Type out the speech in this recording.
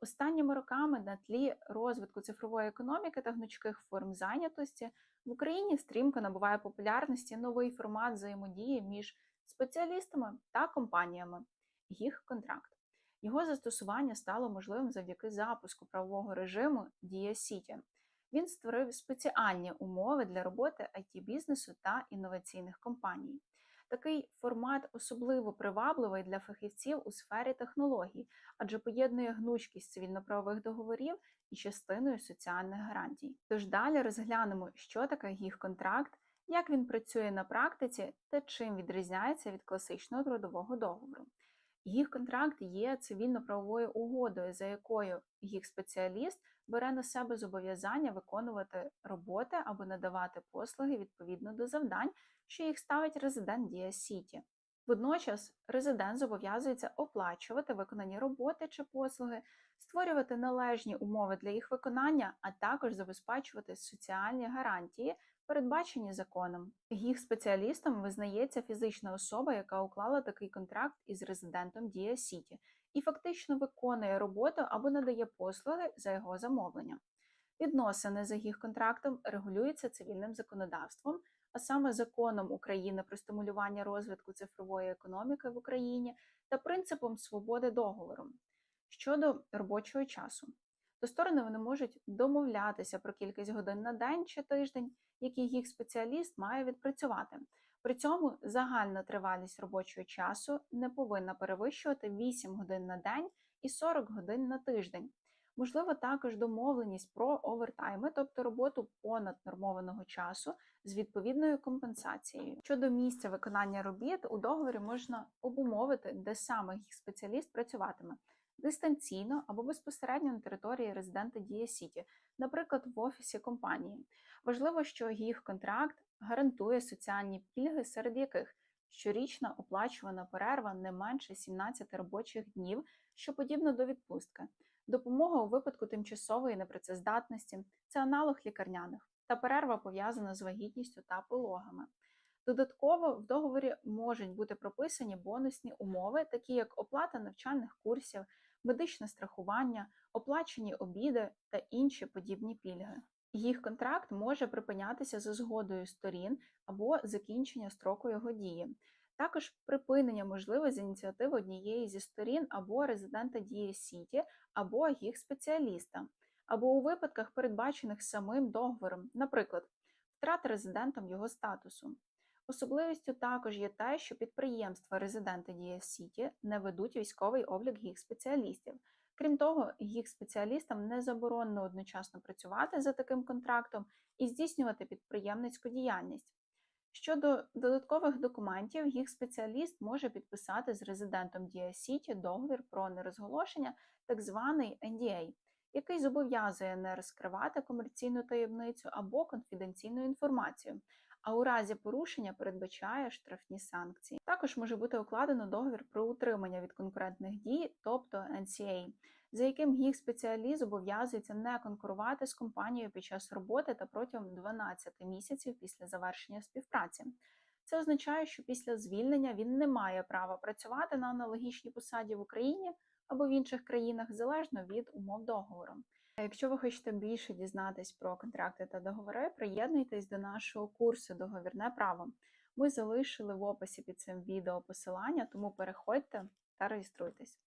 Останніми роками на тлі розвитку цифрової економіки та гнучких форм зайнятості в Україні стрімко набуває популярності новий формат взаємодії між спеціалістами та компаніями їх контракт. Його застосування стало можливим завдяки запуску правового режиму Дія Сіті. Він створив спеціальні умови для роботи it бізнесу та інноваційних компаній. Такий формат особливо привабливий для фахівців у сфері технологій, адже поєднує гнучкість цивільно-правових договорів і частиною соціальних гарантій. Тож далі розглянемо, що таке їх контракт, як він працює на практиці та чим відрізняється від класичного трудового договору. Їх контракт є цивільно-правовою угодою, за якою їх спеціаліст бере на себе зобов'язання виконувати роботи або надавати послуги відповідно до завдань, що їх ставить резидент Дія Сіті. Водночас резидент зобов'язується оплачувати виконані роботи чи послуги, створювати належні умови для їх виконання, а також забезпечувати соціальні гарантії, передбачені законом. Їх спеціалістом визнається фізична особа, яка уклала такий контракт із резидентом Дія Сіті, і фактично виконує роботу або надає послуги за його замовлення. Відносини за їх контрактом регулюються цивільним законодавством, а саме законом України про стимулювання розвитку цифрової економіки в Україні та принципом свободи договору щодо робочого часу. То сторони вони можуть домовлятися про кількість годин на день чи тиждень, які їх спеціаліст має відпрацювати. При цьому загальна тривалість робочого часу не повинна перевищувати 8 годин на день і 40 годин на тиждень. Можливо, також домовленість про овертайми, тобто роботу понад нормованого часу з відповідною компенсацією. Щодо місця виконання робіт, у договорі можна обумовити, де саме їх спеціаліст працюватиме дистанційно або безпосередньо на території резидента Дія Сіті, наприклад, в офісі компанії. Важливо, що їх контракт гарантує соціальні пільги, серед яких щорічна оплачувана перерва не менше 17 робочих днів, що подібно до відпустки, допомога у випадку тимчасової непрацездатності, це аналог лікарняних, та перерва пов'язана з вагітністю та пологами. Додатково в договорі можуть бути прописані бонусні умови, такі як оплата навчальних курсів, медичне страхування, оплачені обіди та інші подібні пільги. Їх контракт може припинятися за згодою сторін або закінчення строку його дії. Також припинення можливе з ініціативи однієї зі сторін або резидента дії Сіті, або їх спеціаліста, або у випадках, передбачених самим договором, наприклад, втрата резидентом його статусу. Особливістю також є те, що підприємства резиденти Дія Сіті не ведуть військовий облік їх спеціалістів. Крім того, їх спеціалістам не заборонено одночасно працювати за таким контрактом і здійснювати підприємницьку діяльність. Щодо додаткових документів, їх спеціаліст може підписати з резидентом Дія Сіті договір про нерозголошення, так званий NDA, який зобов'язує не розкривати комерційну таємницю або конфіденційну інформацію, а у разі порушення передбачає штрафні санкції. Також може бути укладено договір про утримання від конкурентних дій, тобто NCA, за яким їх спеціаліст зобов'язується не конкурувати з компанією під час роботи та протягом 12 місяців після завершення співпраці. Це означає, що після звільнення він не має права працювати на аналогічній посаді в Україні або в інших країнах залежно від умов договору. Якщо ви хочете більше дізнатись про контракти та договори, приєднуйтесь до нашого курсу Договірне право. Ми залишили в описі під цим відео посилання, тому переходьте та реєструйтесь.